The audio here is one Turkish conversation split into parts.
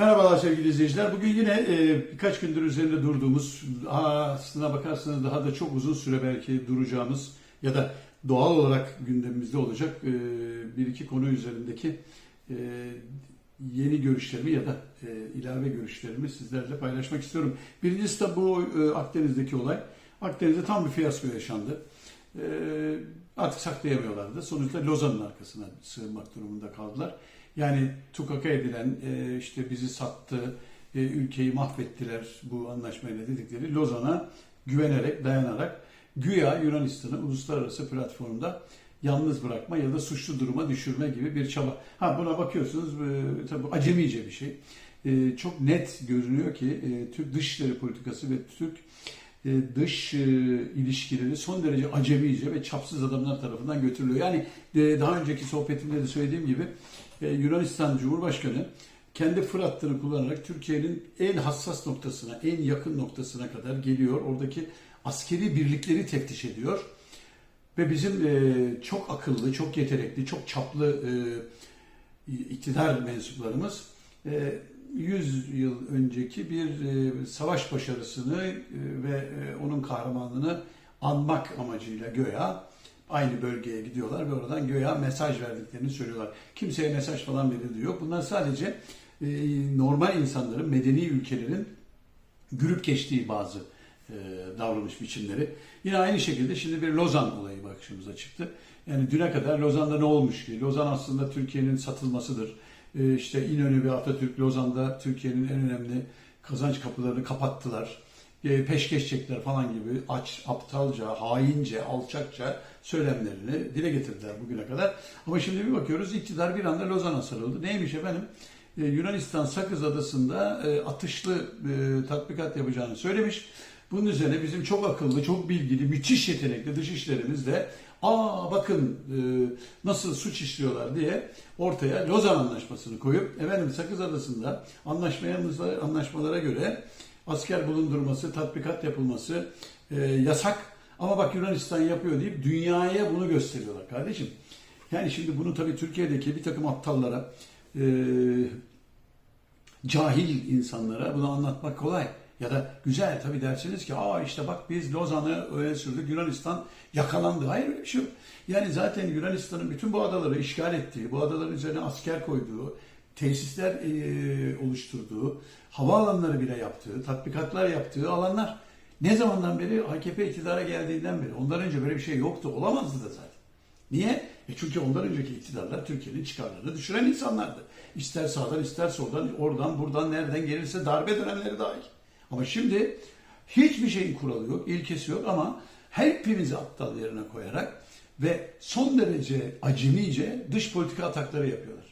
Merhabalar sevgili izleyiciler. Bugün yine e, birkaç gündür üzerinde durduğumuz, aslına bakarsanız daha da çok uzun süre belki duracağımız ya da doğal olarak gündemimizde olacak e, bir iki konu üzerindeki e, yeni görüşlerimi ya da e, ilave görüşlerimi sizlerle paylaşmak istiyorum. Birincisi de bu e, Akdeniz'deki olay. Akdeniz'de tam bir fiyasko yaşandı. E, artık saklayamıyorlardı. Sonuçta Lozan'ın arkasına sığınmak durumunda kaldılar. Yani tukaka edilen, e, işte bizi sattı, e, ülkeyi mahvettiler bu anlaşmayla dedikleri Lozan'a güvenerek, dayanarak güya Yunanistan'ı uluslararası platformda yalnız bırakma ya da suçlu duruma düşürme gibi bir çaba. Ha buna bakıyorsunuz e, tabii acemice bir şey. E, çok net görünüyor ki e, Türk dışişleri politikası ve Türk dış e, ilişkileri son derece acemice ve çapsız adamlar tarafından götürülüyor. Yani e, daha önceki sohbetimde de söylediğim gibi e, Yunanistan Cumhurbaşkanı kendi fır kullanarak Türkiye'nin en hassas noktasına, en yakın noktasına kadar geliyor. Oradaki askeri birlikleri teftiş ediyor. Ve bizim e, çok akıllı, çok yetenekli, çok çaplı e, iktidar mensuplarımız e, 100 yıl önceki bir e, savaş başarısını e, ve e, onun kahramanlığını anmak amacıyla göya aynı bölgeye gidiyorlar ve oradan göya mesaj verdiklerini söylüyorlar. Kimseye mesaj falan verildiği yok. Bunlar sadece normal insanların, medeni ülkelerin gürüp geçtiği bazı davranış biçimleri. Yine aynı şekilde şimdi bir Lozan olayı başımıza çıktı. Yani düne kadar Lozan'da ne olmuş ki? Lozan aslında Türkiye'nin satılmasıdır. E, işte İnönü ve Atatürk Lozan'da Türkiye'nin en önemli kazanç kapılarını kapattılar. E, peşkeş çektiler falan gibi aç, aptalca, haince, alçakça söylemlerini dile getirdiler bugüne kadar. Ama şimdi bir bakıyoruz iktidar bir anda Lozan'a sarıldı. Neymiş efendim? E, Yunanistan Sakız Adası'nda e, atışlı e, tatbikat yapacağını söylemiş. Bunun üzerine bizim çok akıllı, çok bilgili, müthiş yetenekli dışişlerimiz de aa bakın e, nasıl suç işliyorlar diye ortaya Lozan Anlaşması'nı koyup efendim Sakız Adası'nda anlaşmalarımızla anlaşmalara göre asker bulundurması, tatbikat yapılması e, yasak. Ama bak Yunanistan yapıyor deyip dünyaya bunu gösteriyorlar kardeşim. Yani şimdi bunu tabii Türkiye'deki bir takım aptallara, e, cahil insanlara bunu anlatmak kolay. Ya da güzel tabii dersiniz ki aa işte bak biz Lozan'ı öne sürdük Yunanistan yakalandı. Hayır öyle bir şey yok. Yani zaten Yunanistan'ın bütün bu adaları işgal ettiği, bu adaların üzerine asker koyduğu, tesisler e, oluşturduğu, havaalanları bile yaptığı, tatbikatlar yaptığı alanlar. Ne zamandan beri AKP iktidara geldiğinden beri. Ondan önce böyle bir şey yoktu. Olamazdı da zaten. Niye? E çünkü ondan önceki iktidarlar Türkiye'nin çıkarlarını düşüren insanlardı. İster sağdan ister soldan, oradan buradan nereden gelirse darbe dönemleri dahil. Ama şimdi hiçbir şeyin kuralı yok, ilkesi yok ama hepimizi aptal yerine koyarak ve son derece acemice dış politika atakları yapıyorlar.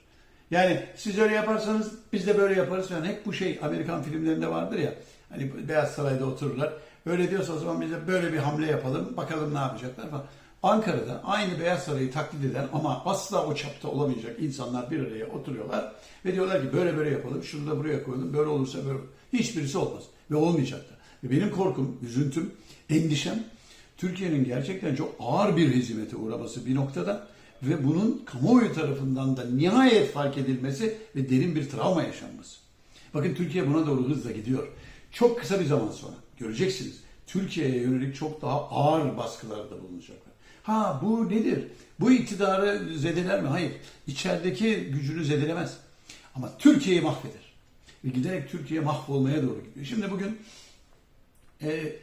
Yani siz öyle yaparsanız biz de böyle yaparız. Yani hep bu şey Amerikan filmlerinde vardır ya. Hani Beyaz Saray'da otururlar. Öyle diyorsa o zaman biz de böyle bir hamle yapalım. Bakalım ne yapacaklar falan. Ankara'da aynı Beyaz Saray'ı taklit eden ama asla o çapta olamayacak insanlar bir araya oturuyorlar. Ve diyorlar ki böyle böyle yapalım. Şunu da buraya koyalım. Böyle olursa böyle. Hiçbirisi olmaz. Ve olmayacak da. Ve benim korkum, üzüntüm, endişem Türkiye'nin gerçekten çok ağır bir hizmete uğraması bir noktada ve bunun kamuoyu tarafından da nihayet fark edilmesi ve derin bir travma yaşanması. Bakın Türkiye buna doğru hızla gidiyor. Çok kısa bir zaman sonra göreceksiniz. Türkiye'ye yönelik çok daha ağır baskılarda bulunacaklar. Ha bu nedir? Bu iktidarı zedeler mi? Hayır. İçerideki gücünü zedelemez. Ama Türkiye'yi mahveder. Ve giderek Türkiye mahvolmaya doğru gidiyor. Şimdi bugün e,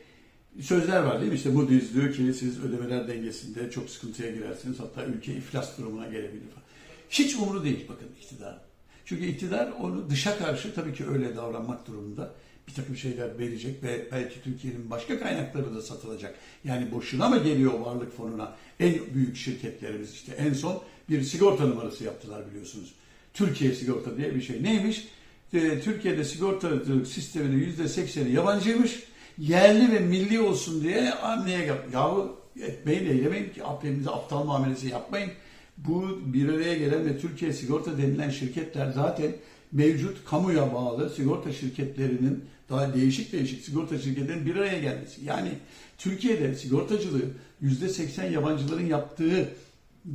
sözler var değil mi? İşte Moody's diyor ki siz ödemeler dengesinde çok sıkıntıya girersiniz. Hatta ülke iflas durumuna gelebilir falan. Hiç umru değil bakın iktidar. Çünkü iktidar onu dışa karşı tabii ki öyle davranmak durumunda. Bir takım şeyler verecek ve belki Türkiye'nin başka kaynakları da satılacak. Yani boşuna mı geliyor varlık fonuna? En büyük şirketlerimiz işte en son bir sigorta numarası yaptılar biliyorsunuz. Türkiye sigorta diye bir şey. Neymiş? Ee, Türkiye'de sigortacılık sisteminin yüzde sekseni yabancıymış. Yerli ve milli olsun diye anneye yap. Yahu etmeyin eylemeyin ki aklınıza aptal muamelesi yapmayın. Bu bir araya gelen ve Türkiye sigorta denilen şirketler zaten mevcut kamuya bağlı sigorta şirketlerinin daha değişik değişik sigorta şirketlerinin bir araya gelmesi. Yani Türkiye'de sigortacılığı yüzde seksen yabancıların yaptığı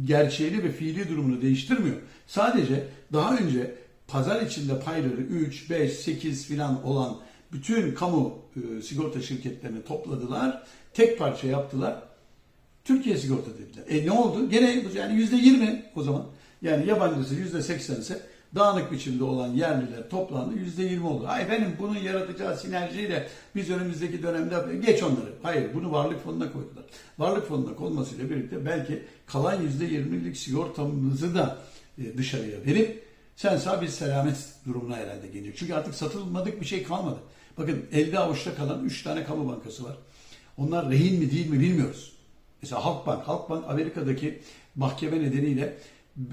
gerçeğini ve fiili durumunu değiştirmiyor. Sadece daha önce pazar içinde payları 3, 5, 8 filan olan bütün kamu e, sigorta şirketlerini topladılar. Tek parça yaptılar. Türkiye sigorta dediler. E ne oldu? Gene yani yüzde yirmi o zaman. Yani yabancısı yüzde seksen ise dağınık biçimde olan yerliler toplandı yüzde yirmi oldu. Ay efendim bunun yaratacağı sinerjiyle biz önümüzdeki dönemde geç onları. Hayır bunu varlık fonuna koydular. Varlık fonuna konmasıyla birlikte belki kalan yüzde yirmilik sigortamızı da e, dışarıya verip sen sağ biz selamet durumuna herhalde gelecek. Çünkü artık satılmadık bir şey kalmadı. Bakın elde avuçta kalan 3 tane kamu bankası var. Onlar rehin mi değil mi bilmiyoruz. Mesela Halkbank, Halkbank Amerika'daki mahkeme nedeniyle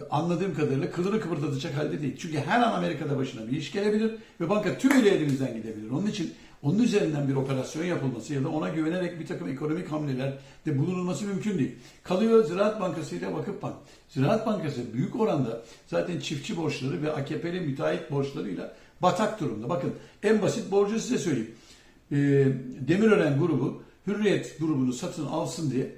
anladığım kadarıyla kılını kıpırdatacak halde değil. Çünkü her an Amerika'da başına bir iş gelebilir ve banka tümüyle elimizden gidebilir. Onun için onun üzerinden bir operasyon yapılması ya da ona güvenerek bir takım ekonomik hamlelerde bulunulması mümkün değil. Kalıyor Ziraat Bankası ile Vakıfbank. Ziraat Bankası büyük oranda zaten çiftçi borçları ve AKP'li müteahhit borçlarıyla batak durumda. Bakın en basit borcu size söyleyeyim. Ee, Demirören grubu Hürriyet grubunu satın alsın diye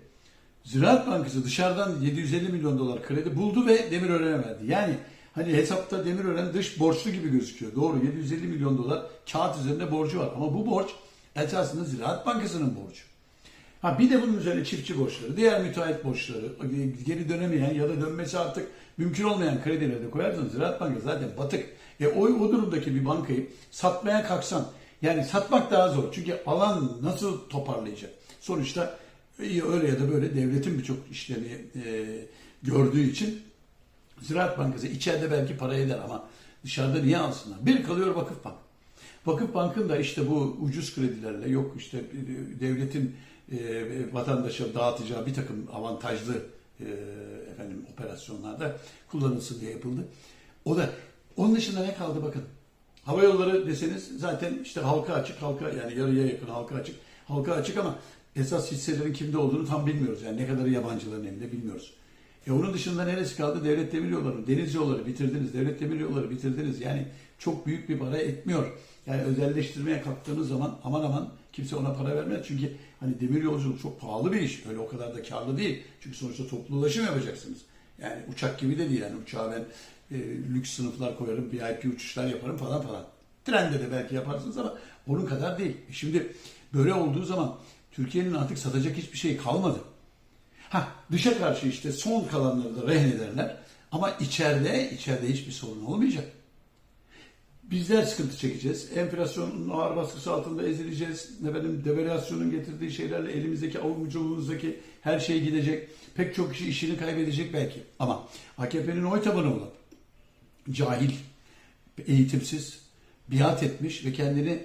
Ziraat Bankası dışarıdan 750 milyon dolar kredi buldu ve Demirören'e verdi. Yani hani hesapta Demirören dış borçlu gibi gözüküyor. Doğru 750 milyon dolar kağıt üzerinde borcu var. Ama bu borç esasında Ziraat Bankası'nın borcu. Ha bir de bunun üzerine çiftçi borçları, diğer müteahhit borçları, geri dönemeyen ya da dönmesi artık mümkün olmayan kredileri de koyarsanız Ziraat Bankası zaten batık. E o, o durumdaki bir bankayı satmaya kalksan yani satmak daha zor. Çünkü alan nasıl toparlayacak? Sonuçta öyle ya da böyle devletin birçok işlemi e, gördüğü için Ziraat Bankası içeride belki para eder ama dışarıda niye alsınlar? Bir kalıyor Vakıfbank. Vakıfbank'ın da işte bu ucuz kredilerle yok işte devletin e, vatandaşa dağıtacağı bir takım avantajlı e, efendim operasyonlarda kullanılsın diye yapıldı. O da onun dışında ne kaldı bakın. Hava yolları deseniz zaten işte halka açık, halka yani yarıya yakın halka açık. Halka açık ama esas hisselerin kimde olduğunu tam bilmiyoruz. Yani ne kadarı yabancıların elinde bilmiyoruz. E onun dışında neresi kaldı? Devlet demir yolları, deniz yolları bitirdiniz, devlet demir yolları bitirdiniz. Yani çok büyük bir para etmiyor. Yani özelleştirmeye kalktığınız zaman aman aman kimse ona para vermez. Çünkü hani demir yolculuk çok pahalı bir iş. Öyle o kadar da karlı değil. Çünkü sonuçta toplu ulaşım yapacaksınız. Yani uçak gibi de değil. Yani uçağa ben e, lüks sınıflar koyarım, VIP uçuşlar yaparım falan falan. Trende de belki yaparsınız ama onun kadar değil. E şimdi böyle olduğu zaman Türkiye'nin artık satacak hiçbir şey kalmadı. Ha dışa karşı işte son kalanları da rehin ederler. Ama içeride, içeride hiçbir sorun olmayacak. Bizler sıkıntı çekeceğiz. Enflasyonun ağır baskısı altında ezileceğiz. Efendim, devalüasyonun getirdiği şeylerle elimizdeki avucumuzdaki her şey gidecek. Pek çok kişi işini kaybedecek belki. Ama AKP'nin oy tabanı olan cahil, eğitimsiz, biat etmiş ve kendini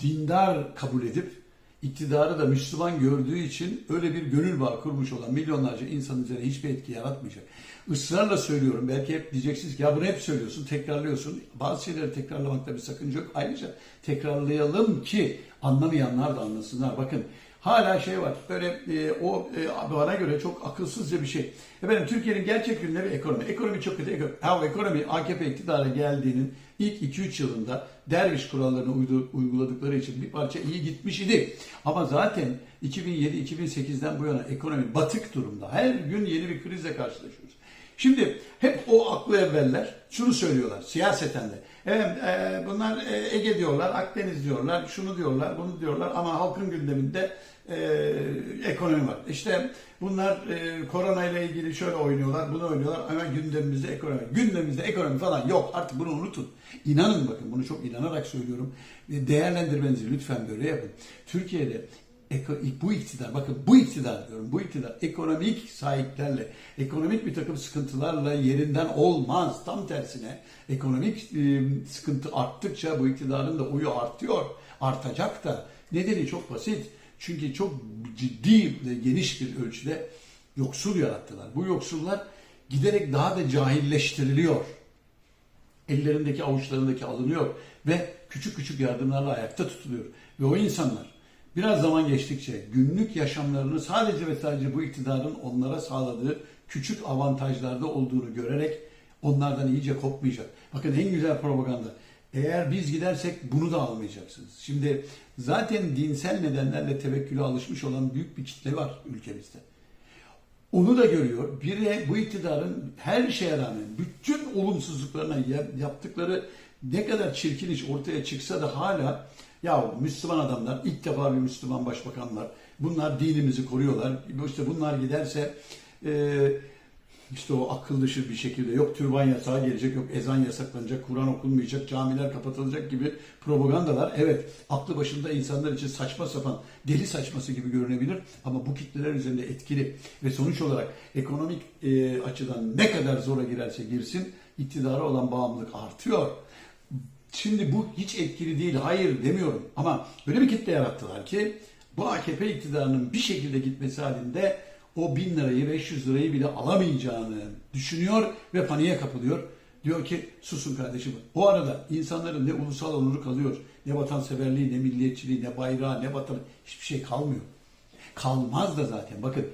dindar kabul edip iktidarı da Müslüman gördüğü için öyle bir gönül bağı kurmuş olan milyonlarca insan üzerine hiçbir etki yaratmayacak. Israrla söylüyorum. Belki hep diyeceksiniz ki ya bunu hep söylüyorsun, tekrarlıyorsun. Bazı şeyleri tekrarlamakta bir sakınca yok. Ayrıca tekrarlayalım ki anlamayanlar da anlasınlar. Bakın hala şey var. Böyle e, o e, bana göre çok akılsızca bir şey. Efendim Türkiye'nin gerçek gündemi ekonomi. Ekonomi çok kötü. Ekonomi, ha, ekonomi AKP iktidara geldiğinin ilk 2-3 yılında derviş kurallarını uydu, uyguladıkları için bir parça iyi gitmiş idi. Ama zaten 2007-2008'den bu yana ekonomi batık durumda. Her gün yeni bir krizle karşılaşıyoruz. Şimdi hep o aklı evveller şunu söylüyorlar siyaseten de. Evet e, bunlar e, Ege diyorlar, Akdeniz diyorlar, şunu diyorlar, bunu diyorlar ama halkın gündeminde e, ekonomi var. İşte bunlar e, korona ile ilgili şöyle oynuyorlar, bunu oynuyorlar ama gündemimizde ekonomi. Gündemimizde ekonomi falan yok. Artık bunu unutun. İnanın bakın bunu çok inanarak söylüyorum. Değerlendirmenizi lütfen böyle yapın. Türkiye'de bu iktidar, bakın bu iktidar diyorum, bu iktidar ekonomik sahiplerle, ekonomik bir takım sıkıntılarla yerinden olmaz. Tam tersine ekonomik e, sıkıntı arttıkça bu iktidarın da oyu artıyor, artacak da. Nedeni çok basit. Çünkü çok ciddi ve geniş bir ölçüde yoksul yarattılar. Bu yoksullar giderek daha da cahilleştiriliyor. Ellerindeki avuçlarındaki alınıyor ve küçük küçük yardımlarla ayakta tutuluyor. Ve o insanlar biraz zaman geçtikçe günlük yaşamlarını sadece ve sadece bu iktidarın onlara sağladığı küçük avantajlarda olduğunu görerek onlardan iyice kopmayacak. Bakın en güzel propaganda. Eğer biz gidersek bunu da almayacaksınız. Şimdi zaten dinsel nedenlerle tevekküle alışmış olan büyük bir kitle var ülkemizde. Onu da görüyor. Bir de bu iktidarın her şeye rağmen bütün olumsuzluklarına ya- yaptıkları ne kadar çirkin iş ortaya çıksa da hala ya Müslüman adamlar ilk defa bir Müslüman başbakan var. Bunlar dinimizi koruyorlar. İşte bunlar giderse e, işte o akıl dışı bir şekilde yok türban yasağı gelecek, yok ezan yasaklanacak, Kur'an okunmayacak, camiler kapatılacak gibi propagandalar evet aklı başında insanlar için saçma sapan, deli saçması gibi görünebilir ama bu kitleler üzerinde etkili ve sonuç olarak ekonomik e, açıdan ne kadar zora girerse girsin iktidara olan bağımlılık artıyor. Şimdi bu hiç etkili değil, hayır demiyorum. Ama böyle bir kitle yarattılar ki bu AKP iktidarının bir şekilde gitmesi halinde o bin lirayı, 500 lirayı bile alamayacağını düşünüyor ve paniğe kapılıyor. Diyor ki susun kardeşim. O arada insanların ne ulusal onuru kalıyor, ne vatanseverliği, ne milliyetçiliği, ne bayrağı, ne vatan hiçbir şey kalmıyor. Kalmaz da zaten. Bakın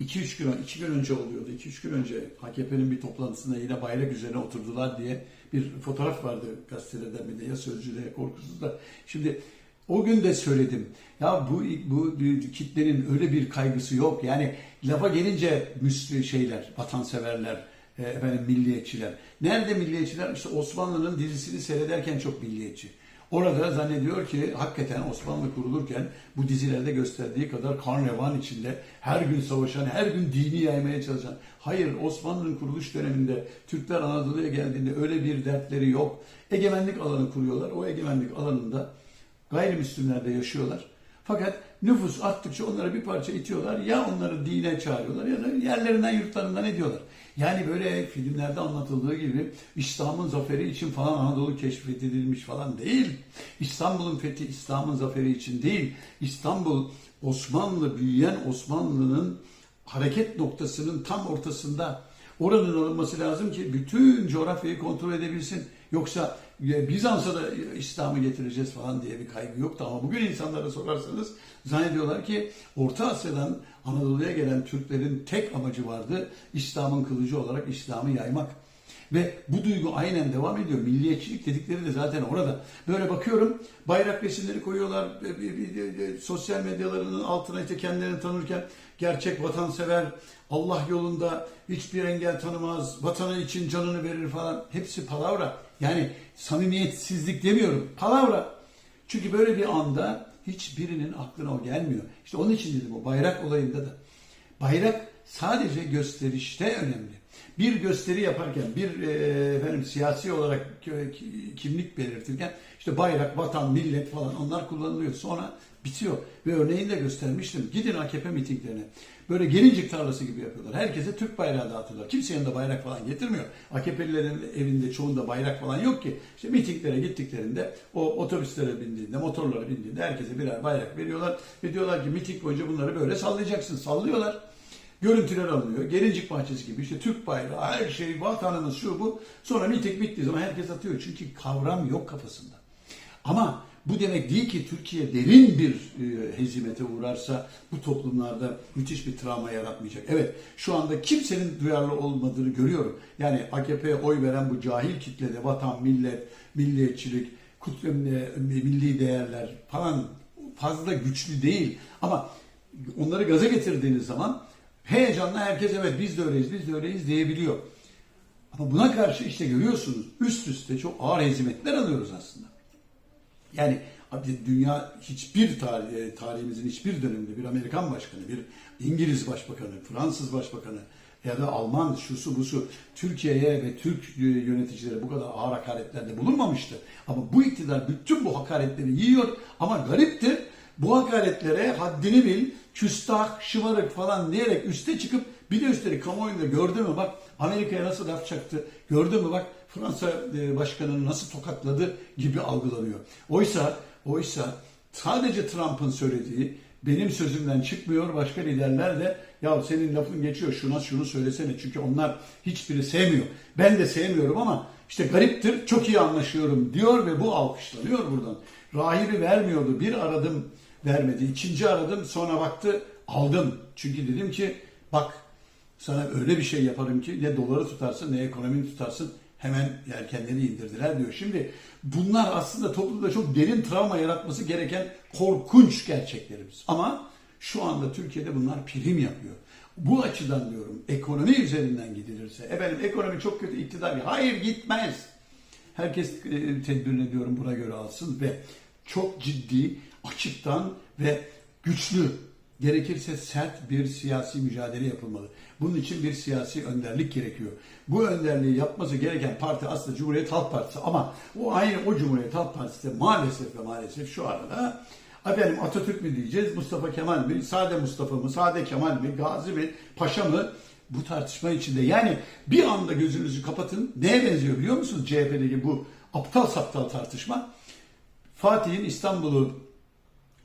2-3 gün, 2 gün önce oluyordu. 2-3 gün önce AKP'nin bir toplantısında yine bayrak üzerine oturdular diye bir fotoğraf vardı gazetelerden bir de ya Sözcü'de ya Korkusuz'da. Şimdi o gün de söyledim. Ya bu bu kitlenin öyle bir kaygısı yok. Yani lafa gelince müslü şeyler, vatanseverler, e, efendim milliyetçiler. Nerede milliyetçiler? İşte Osmanlı'nın dizisini seyrederken çok milliyetçi. Orada zannediyor ki hakikaten Osmanlı kurulurken bu dizilerde gösterdiği kadar kan revan içinde her gün savaşan, her gün dini yaymaya çalışan. Hayır Osmanlı'nın kuruluş döneminde Türkler Anadolu'ya geldiğinde öyle bir dertleri yok. Egemenlik alanı kuruyorlar. O egemenlik alanında gayrimüslimler de yaşıyorlar. Fakat nüfus arttıkça onlara bir parça itiyorlar. Ya onları dine çağırıyorlar ya da yerlerinden yurtlarından ediyorlar. Yani böyle filmlerde anlatıldığı gibi İslam'ın zaferi için falan Anadolu keşfedilmiş falan değil. İstanbul'un fethi İslam'ın zaferi için değil. İstanbul Osmanlı, büyüyen Osmanlı'nın hareket noktasının tam ortasında oranın olması lazım ki bütün coğrafyayı kontrol edebilsin. Yoksa Bizans'a da İslam'ı getireceğiz falan diye bir kaygı yoktu ama bugün insanlara sorarsanız zannediyorlar ki Orta Asya'dan Anadolu'ya gelen Türklerin tek amacı vardı İslam'ın kılıcı olarak İslam'ı yaymak. Ve bu duygu aynen devam ediyor. Milliyetçilik dedikleri de zaten orada. Böyle bakıyorum bayrak resimleri koyuyorlar e, sosyal medyalarının altına işte kendilerini tanırken gerçek vatansever, Allah yolunda hiçbir engel tanımaz, vatanı için canını verir falan. Hepsi palavra. Yani samimiyetsizlik demiyorum. Palavra. Çünkü böyle bir anda hiçbirinin aklına o gelmiyor. İşte onun için dedim o bayrak olayında da. Bayrak sadece gösterişte önemli. Bir gösteri yaparken, bir e, efendim siyasi olarak kimlik belirtirken işte bayrak, vatan, millet falan onlar kullanılıyor. Sonra bitiyor. Ve örneğini de göstermiştim. Gidin AKP mitinglerine. Böyle gelincik tarlası gibi yapıyorlar. Herkese Türk bayrağı dağıtıyorlar. Kimse yanında bayrak falan getirmiyor. AKP'lilerin evinde çoğunda bayrak falan yok ki. İşte mitinglere gittiklerinde o otobüslere bindiğinde, motorlara bindiğinde herkese birer bayrak veriyorlar. Ve diyorlar ki miting boyunca bunları böyle sallayacaksın. Sallıyorlar. Görüntüler alınıyor. Gelincik bahçesi gibi işte Türk bayrağı, her şey, vatanımız şu bu. Sonra miting bittiği zaman herkes atıyor. Çünkü kavram yok kafasında. Ama bu demek değil ki Türkiye derin bir e, hezimete uğrarsa bu toplumlarda müthiş bir travma yaratmayacak. Evet şu anda kimsenin duyarlı olmadığını görüyorum. Yani AKP'ye oy veren bu cahil kitlede vatan, millet, milliyetçilik, kutle, milli değerler falan fazla güçlü değil. Ama onları gaza getirdiğiniz zaman heyecanla herkes evet biz de öyleyiz, biz de öyleyiz diyebiliyor. Ama buna karşı işte görüyorsunuz üst üste çok ağır hezimetler alıyoruz aslında. Yani dünya hiçbir tarih, tarihimizin hiçbir döneminde bir Amerikan başkanı, bir İngiliz başbakanı, Fransız başbakanı ya da Alman şusu busu Türkiye'ye ve Türk yöneticilere bu kadar ağır hakaretlerde bulunmamıştı. Ama bu iktidar bütün bu hakaretleri yiyor ama gariptir bu hakaretlere haddini bil, küstah, şımarık falan diyerek üste çıkıp bir de üstelik kamuoyunda gördü mü bak Amerika'ya nasıl laf çaktı, gördü mü bak Fransa e, başkanını nasıl tokatladı gibi algılanıyor. Oysa, oysa sadece Trump'ın söylediği benim sözümden çıkmıyor. Başka liderler de ya senin lafın geçiyor şuna şunu söylesene. Çünkü onlar hiçbiri sevmiyor. Ben de sevmiyorum ama işte gariptir çok iyi anlaşıyorum diyor ve bu alkışlanıyor buradan. Rahibi vermiyordu. Bir aradım vermedi. İkinci aradım sonra baktı aldım. Çünkü dedim ki bak sana öyle bir şey yaparım ki ne doları tutarsın ne ekonomini tutarsın hemen yelkenleri indirdiler diyor. Şimdi bunlar aslında toplumda çok derin travma yaratması gereken korkunç gerçeklerimiz. Ama şu anda Türkiye'de bunlar prim yapıyor. Bu açıdan diyorum ekonomi üzerinden gidilirse efendim ekonomi çok kötü iktidar hayır gitmez. Herkes e, tedbirini diyorum buna göre alsın ve çok ciddi açıktan ve güçlü gerekirse sert bir siyasi mücadele yapılmalı. Bunun için bir siyasi önderlik gerekiyor. Bu önderliği yapması gereken parti aslında Cumhuriyet Halk Partisi ama o aynı o Cumhuriyet Halk Partisi de maalesef ve maalesef şu arada efendim Atatürk mü diyeceğiz, Mustafa Kemal mi, Sade Mustafa mı, Sade Kemal mi, Gazi mi, Paşa mı bu tartışma içinde. Yani bir anda gözünüzü kapatın. Neye benziyor biliyor musunuz CHP'deki bu aptal saptal tartışma? Fatih'in İstanbul'u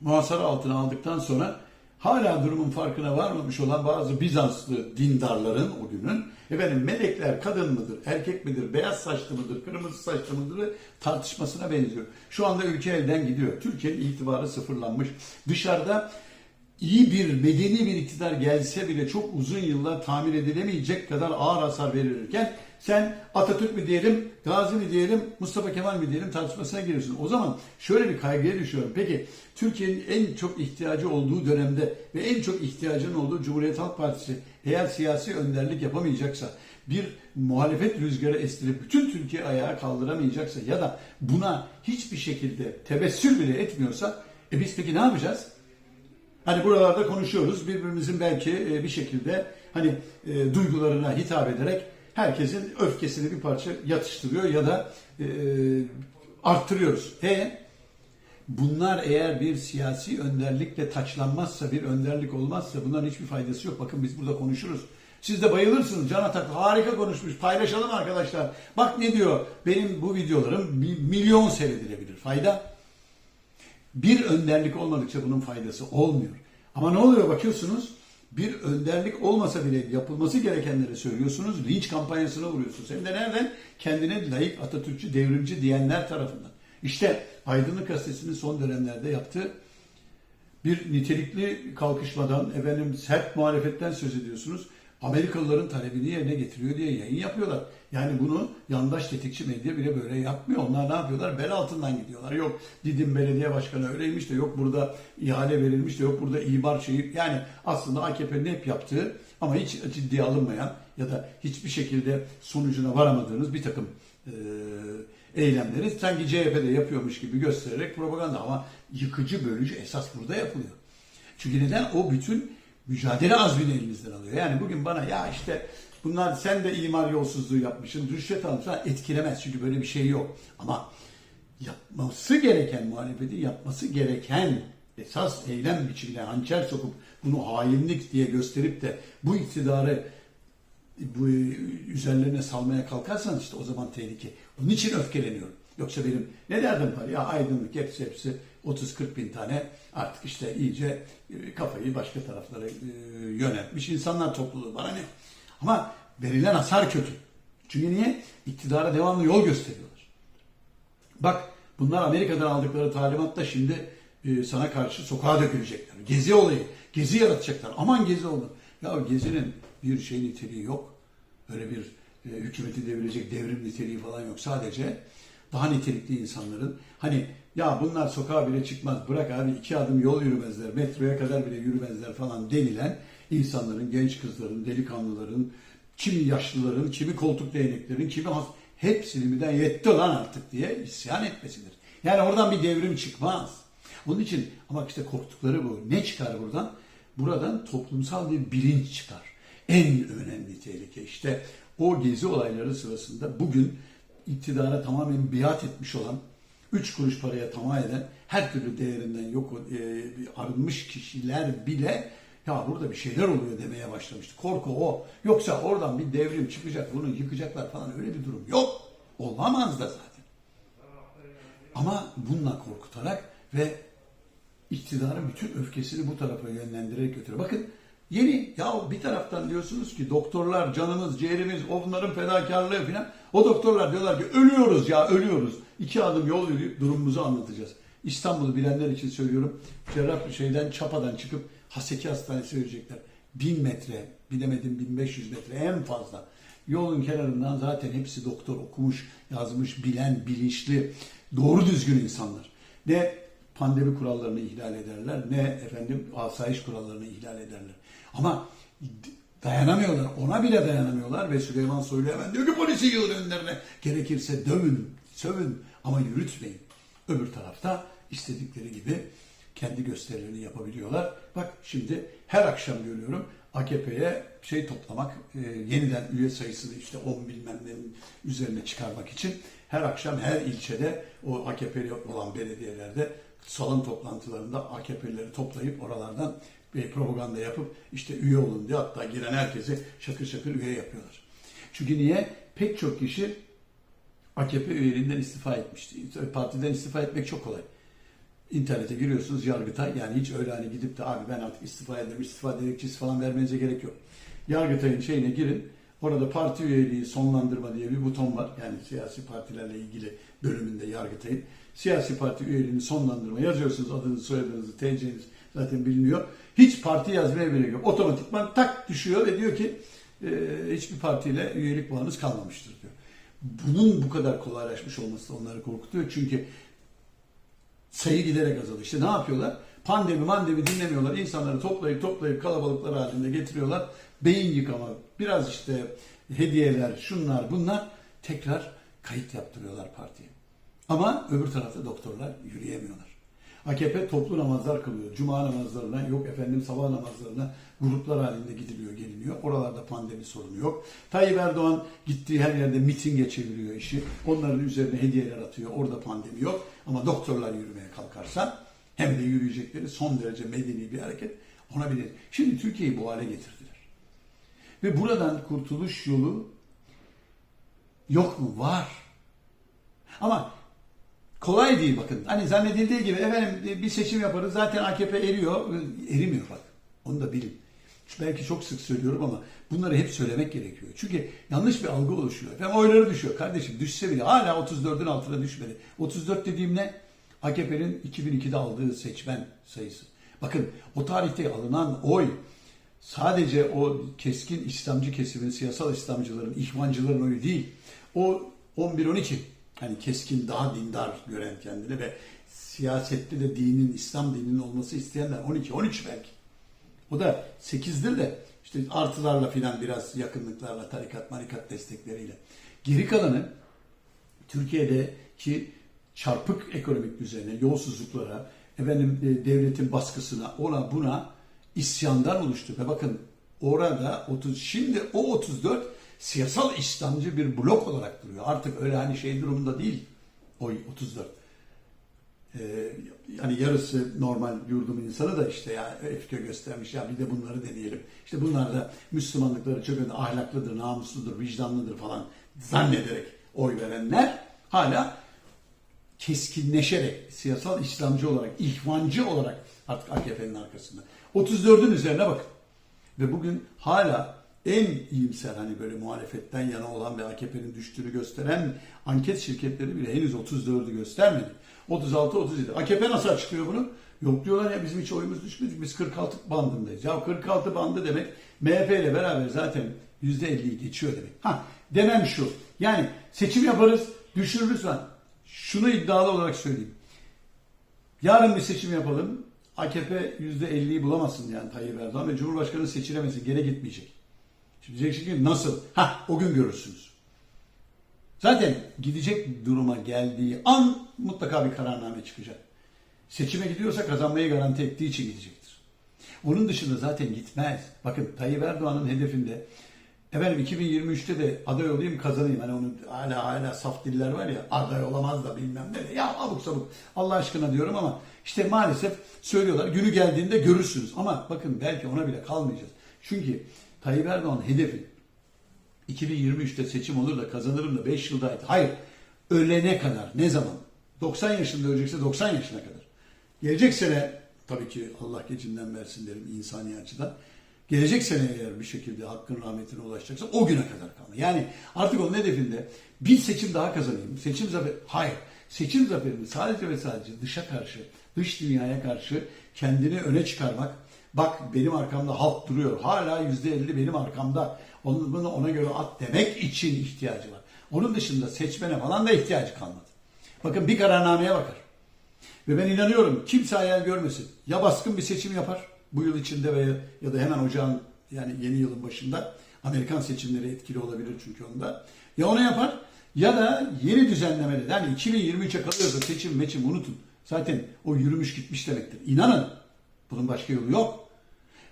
muhasara altına aldıktan sonra hala durumun farkına varmamış olan bazı Bizanslı dindarların o günün efendim melekler kadın mıdır, erkek midir, beyaz saçlı mıdır, kırmızı saçlı mıdır tartışmasına benziyor. Şu anda ülke elden gidiyor. Türkiye'nin itibarı sıfırlanmış. Dışarıda iyi bir medeni bir iktidar gelse bile çok uzun yıllar tamir edilemeyecek kadar ağır hasar verilirken sen Atatürk mü diyelim, Gazi mi diyelim, Mustafa Kemal mi diyelim tartışmasına giriyorsun. O zaman şöyle bir kaygıya düşüyorum. Peki Türkiye'nin en çok ihtiyacı olduğu dönemde ve en çok ihtiyacının olduğu Cumhuriyet Halk Partisi eğer siyasi önderlik yapamayacaksa, bir muhalefet rüzgarı estirip bütün Türkiye ayağa kaldıramayacaksa ya da buna hiçbir şekilde tebessüm bile etmiyorsa e biz peki ne yapacağız? Hani buralarda konuşuyoruz. Birbirimizin belki e, bir şekilde hani e, duygularına hitap ederek herkesin öfkesini bir parça yatıştırıyor ya da e, arttırıyoruz. E bunlar eğer bir siyasi önderlikle taçlanmazsa, bir önderlik olmazsa bunların hiçbir faydası yok. Bakın biz burada konuşuruz. Siz de bayılırsınız. Can Atak harika konuşmuş. Paylaşalım arkadaşlar. Bak ne diyor. Benim bu videolarım milyon seyredilebilir. Fayda bir önderlik olmadıkça bunun faydası olmuyor. Ama ne oluyor bakıyorsunuz? Bir önderlik olmasa bile yapılması gerekenleri söylüyorsunuz. Linç kampanyasına uğruyorsunuz. Hem de nereden? Kendine layık Atatürkçü, devrimci diyenler tarafından. İşte Aydınlık Gazetesi'nin son dönemlerde yaptığı bir nitelikli kalkışmadan, efendim sert muhalefetten söz ediyorsunuz. Amerikalıların talebini yerine getiriyor diye yayın yapıyorlar. Yani bunu yandaş tetikçi medya bile böyle yapmıyor. Onlar ne yapıyorlar? Bel altından gidiyorlar. Yok Didim Belediye Başkanı öyleymiş de yok burada ihale verilmiş de yok burada ibar şeyi. Yani aslında AKP'nin hep yaptığı ama hiç ciddiye alınmayan ya da hiçbir şekilde sonucuna varamadığınız bir takım e, eylemleri sanki CHP'de yapıyormuş gibi göstererek propaganda ama yıkıcı bölücü esas burada yapılıyor. Çünkü neden? O bütün mücadele azmini elinizden alıyor. Yani bugün bana ya işte bunlar sen de imar yolsuzluğu yapmışsın, rüşvet almışsın etkilemez. Çünkü böyle bir şey yok. Ama yapması gereken muhalefeti yapması gereken esas eylem biçimine hançer sokup bunu hainlik diye gösterip de bu iktidarı bu üzerlerine salmaya kalkarsanız işte o zaman tehlike. Onun için öfkeleniyorum. Yoksa benim ne derdim var ya aydınlık hepsi hepsi 30-40 bin tane artık işte iyice e, kafayı başka taraflara e, yöneltmiş insanlar topluluğu bana ne? Ama verilen hasar kötü. Çünkü niye? İktidara devamlı yol gösteriyorlar. Bak bunlar Amerika'dan aldıkları talimatta şimdi e, sana karşı sokağa dökülecekler. Gezi olayı, gezi yaratacaklar. Aman gezi olur. Ya gezinin bir şey niteliği yok. Öyle bir e, hükümeti devirecek devrim niteliği falan yok. Sadece daha nitelikli insanların hani ya bunlar sokağa bile çıkmaz bırak abi iki adım yol yürümezler metroya kadar bile yürümezler falan denilen insanların genç kızların delikanlıların kimi yaşlıların kimi koltuk değneklerin kimi has hepsini birden yetti lan artık diye isyan etmesidir. Yani oradan bir devrim çıkmaz. Onun için ama işte korktukları bu. Ne çıkar buradan? Buradan toplumsal bir bilinç çıkar. En önemli tehlike işte o gezi olayları sırasında bugün iktidara tamamen biat etmiş olan, üç kuruş paraya tamah eden, her türlü değerinden yok e, arınmış kişiler bile ya burada bir şeyler oluyor demeye başlamıştı. Korku o. Yoksa oradan bir devrim çıkacak, bunu yıkacaklar falan öyle bir durum yok. Olamaz da zaten. Ama bununla korkutarak ve iktidarın bütün öfkesini bu tarafa yönlendirerek götürüyor. Bakın Yeni ya bir taraftan diyorsunuz ki doktorlar canımız, ciğerimiz, onların fedakarlığı falan. O doktorlar diyorlar ki ölüyoruz ya ölüyoruz. İki adım yol yürüyüp durumumuzu anlatacağız. İstanbul'u bilenler için söylüyorum. Cerrah şeyden Çapa'dan çıkıp Haseki Hastanesi verecekler. Bin metre, bilemedim 1500 metre en fazla. Yolun kenarından zaten hepsi doktor okumuş, yazmış, bilen, bilinçli, doğru düzgün insanlar. Ne pandemi kurallarını ihlal ederler ne efendim asayiş kurallarını ihlal ederler. Ama Dayanamıyorlar. Ona bile dayanamıyorlar ve Süleyman Soylu hemen diyor ki polisi yığın önlerine. Gerekirse dövün, sövün ama yürütmeyin. Öbür tarafta istedikleri gibi kendi gösterilerini yapabiliyorlar. Bak şimdi her akşam görüyorum AKP'ye şey toplamak, e, yeniden üye sayısını işte 10 bilmem nenin üzerine çıkarmak için her akşam her ilçede o AKP'li olan belediyelerde salon toplantılarında AKP'lileri toplayıp oralardan bir propaganda yapıp işte üye olun diye hatta giren herkesi şakır şakır üye yapıyorlar. Çünkü niye? Pek çok kişi AKP üyeliğinden istifa etmişti. Partiden istifa etmek çok kolay. İnternete giriyorsunuz Yargıtay yani hiç öyle hani gidip de abi ben artık istifa ederim istifa dilekçesi falan vermenize gerek yok. Yargıtay'ın şeyine girin orada parti üyeliği sonlandırma diye bir buton var. Yani siyasi partilerle ilgili bölümünde Yargıtay'ın. Siyasi parti üyeliğini sonlandırma yazıyorsunuz adınızı soyadınızı TC'niz zaten biliniyor. Hiç parti yazmaya gerek yok. Otomatikman tak düşüyor ve diyor ki e, hiçbir partiyle üyelik bağınız kalmamıştır diyor. Bunun bu kadar kolaylaşmış olması onları korkutuyor. Çünkü sayı giderek azalıyor. İşte ne yapıyorlar? Pandemi mandemi dinlemiyorlar. İnsanları toplayıp toplayıp kalabalıklar halinde getiriyorlar. Beyin yıkama, biraz işte hediyeler, şunlar bunlar tekrar kayıt yaptırıyorlar partiye. Ama öbür tarafta doktorlar yürüyemiyorlar. AKP toplu namazlar kılıyor. Cuma namazlarına yok efendim sabah namazlarına gruplar halinde gidiliyor geliniyor. Oralarda pandemi sorunu yok. Tayyip Erdoğan gittiği her yerde mitinge çeviriyor işi. Onların üzerine hediyeler atıyor. Orada pandemi yok. Ama doktorlar yürümeye kalkarsa hem de yürüyecekleri son derece medeni bir hareket ona bilir. Şimdi Türkiye'yi bu hale getirdiler. Ve buradan kurtuluş yolu yok mu? Var. Ama kolay değil bakın. Hani zannedildiği gibi efendim bir seçim yaparız zaten AKP eriyor. Erimiyor bak. Onu da bilin. Belki çok sık söylüyorum ama bunları hep söylemek gerekiyor. Çünkü yanlış bir algı oluşuyor. Efendim oyları düşüyor. Kardeşim düşse bile hala 34'ün altına düşmedi. 34 dediğim ne? AKP'nin 2002'de aldığı seçmen sayısı. Bakın o tarihte alınan oy sadece o keskin İslamcı kesimin, siyasal İslamcıların, ihvancıların oyu değil. O 11-12 hani keskin daha dindar gören kendini ve siyasette de dinin, İslam dininin olması isteyenler 12-13 belki. O da 8'dir de işte artılarla filan biraz yakınlıklarla, tarikat, marikat destekleriyle. Geri kalanı Türkiye'deki çarpık ekonomik düzene, yolsuzluklara, efendim e, devletin baskısına, ona buna isyandan oluştu. Ve bakın orada 30 şimdi o 34 siyasal İslamcı bir blok olarak duruyor. Artık öyle hani şey durumunda değil o 34. Ee, yani yarısı normal yurdum insanı da işte ya öfke göstermiş ya bir de bunları deneyelim. İşte bunlar da Müslümanlıkları çok önemli, ahlaklıdır, namusludur, vicdanlıdır falan zannederek oy verenler hala keskinleşerek siyasal İslamcı olarak, ihvancı olarak artık AKP'nin arkasında. 34'ün üzerine bakın. Ve bugün hala en iyimser hani böyle muhalefetten yana olan ve AKP'nin düştüğünü gösteren anket şirketleri bile henüz 34'ü göstermedi. 36, 37. AKP nasıl açıklıyor bunu? Yok diyorlar ya bizim hiç oyumuz düşmedi. Biz 46 bandındayız. Ya 46 bandı demek MHP ile beraber zaten %50'yi geçiyor demek. Ha demem şu. Yani seçim yaparız, düşürürüz falan. Şunu iddialı olarak söyleyeyim. Yarın bir seçim yapalım. AKP %50'yi bulamazsın yani Tayyip Erdoğan ve Cumhurbaşkanı seçilemesin. Gene gitmeyecek. Şimdi diyeceksin ki nasıl? Ha o gün görürsünüz. Zaten gidecek duruma geldiği an mutlaka bir kararname çıkacak. Seçime gidiyorsa kazanmayı garanti ettiği için gidecektir. Onun dışında zaten gitmez. Bakın Tayyip Erdoğan'ın hedefinde efendim 2023'te de aday olayım kazanayım. Hani onun hala hala saf diller var ya aday olamaz da bilmem ne de. Ya abuk sabuk Allah aşkına diyorum ama işte maalesef söylüyorlar. Günü geldiğinde görürsünüz. Ama bakın belki ona bile kalmayacağız. Çünkü Tayyip Erdoğan hedefi 2023'te seçim olur da kazanırım da 5 yıldaydı. Hayır. Ölene kadar. Ne zaman? 90 yaşında ölecekse 90 yaşına kadar. Gelecek sene tabii ki Allah gecinden versin derim insani açıdan. Gelecek sene eğer bir şekilde hakkın rahmetine ulaşacaksa o güne kadar kalma. Yani artık onun hedefinde bir seçim daha kazanayım. Seçim zaferi. Hayır. Seçim zaferini sadece ve sadece dışa karşı, dış dünyaya karşı kendini öne çıkarmak. Bak benim arkamda halk duruyor. Hala yüzde elli benim arkamda. Onu, bunu ona göre at demek için ihtiyacı var. Onun dışında seçmene falan da ihtiyacı kalmadı. Bakın bir kararnameye bakar. Ve ben inanıyorum kimse hayal görmesin. Ya baskın bir seçim yapar bu yıl içinde veya ya da hemen ocağın Yani yeni yılın başında Amerikan seçimleri etkili olabilir çünkü onda. Ya onu yapar ya da yeni düzenlemeli. Yani 2023'e kalıyorsa seçim meçim unutun. Zaten o yürümüş gitmiş demektir. İnanın bunun başka yolu yok.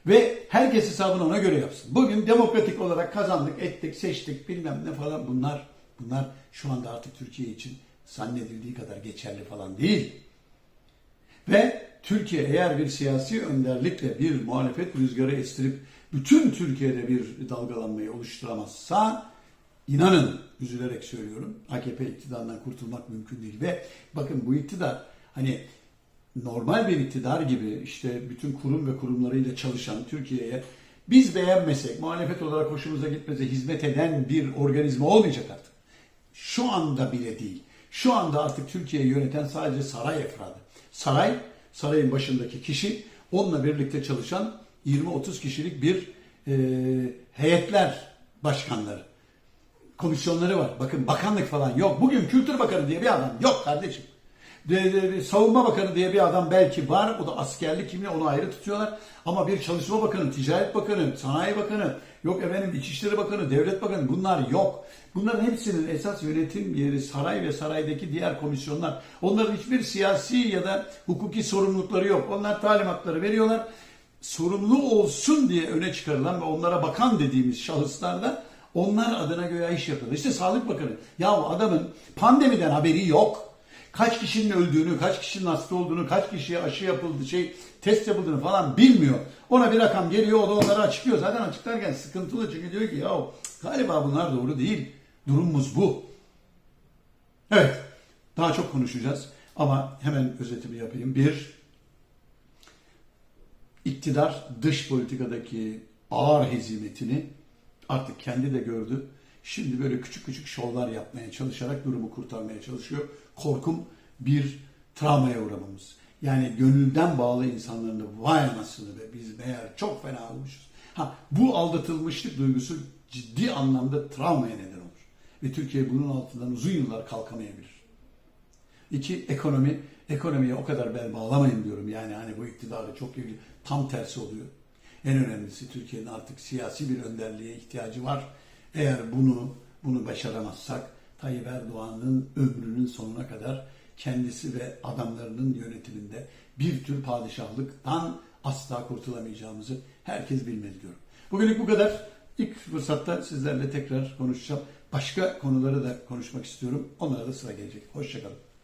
Ve herkes hesabını ona göre yapsın. Bugün demokratik olarak kazandık, ettik, seçtik bilmem ne falan bunlar bunlar şu anda artık Türkiye için zannedildiği kadar geçerli falan değil. Ve Türkiye eğer bir siyasi önderlikle bir muhalefet rüzgarı estirip bütün Türkiye'de bir dalgalanmayı oluşturamazsa inanın üzülerek söylüyorum AKP iktidarından kurtulmak mümkün değil. Ve bakın bu iktidar hani normal bir iktidar gibi işte bütün kurum ve kurumlarıyla çalışan Türkiye'ye biz beğenmesek, muhalefet olarak hoşumuza gitmese hizmet eden bir organizma olmayacak artık. Şu anda bile değil. Şu anda artık Türkiye'yi yöneten sadece saray efradı. Saray, sarayın başındaki kişi, onunla birlikte çalışan 20-30 kişilik bir e, heyetler başkanları. Komisyonları var. Bakın bakanlık falan yok. Bugün Kültür Bakanı diye bir adam yok kardeşim. Savunma Bakanı diye bir adam belki var. O da askerlik kimliği onu ayrı tutuyorlar. Ama bir Çalışma Bakanı, Ticaret Bakanı, Sanayi Bakanı, yok efendim İçişleri Bakanı, Devlet Bakanı bunlar yok. Bunların hepsinin esas yönetim yeri saray ve saraydaki diğer komisyonlar. Onların hiçbir siyasi ya da hukuki sorumlulukları yok. Onlar talimatları veriyorlar. Sorumlu olsun diye öne çıkarılan ve onlara bakan dediğimiz şahıslar da onlar adına göre iş yapıyorlar. İşte Sağlık Bakanı. Ya adamın pandemiden haberi yok kaç kişinin öldüğünü, kaç kişinin hasta olduğunu, kaç kişiye aşı yapıldı, şey test yapıldığını falan bilmiyor. Ona bir rakam geliyor, o da onları açıklıyor. Zaten açıklarken sıkıntılı çünkü diyor ki ya galiba bunlar doğru değil. Durumumuz bu. Evet, daha çok konuşacağız ama hemen özetimi yapayım. Bir, iktidar dış politikadaki ağır hezimetini artık kendi de gördü. Şimdi böyle küçük küçük şovlar yapmaya çalışarak durumu kurtarmaya çalışıyor. Korkum bir travmaya uğramamız. Yani gönülden bağlı insanların da vay anasını be biz meğer çok fena olmuşuz. Ha, bu aldatılmışlık duygusu ciddi anlamda travmaya neden olur. Ve Türkiye bunun altından uzun yıllar kalkamayabilir. İki, ekonomi. Ekonomiye o kadar bel bağlamayın diyorum. Yani hani bu iktidarı çok ilgili. Tam tersi oluyor. En önemlisi Türkiye'nin artık siyasi bir önderliğe ihtiyacı var. Eğer bunu bunu başaramazsak Tayyip Erdoğan'ın ömrünün sonuna kadar kendisi ve adamlarının yönetiminde bir tür padişahlıktan asla kurtulamayacağımızı herkes bilmeli diyorum. Bugünlük bu kadar. İlk fırsatta sizlerle tekrar konuşacağım. Başka konuları da konuşmak istiyorum. Onlara da sıra gelecek. Hoşçakalın.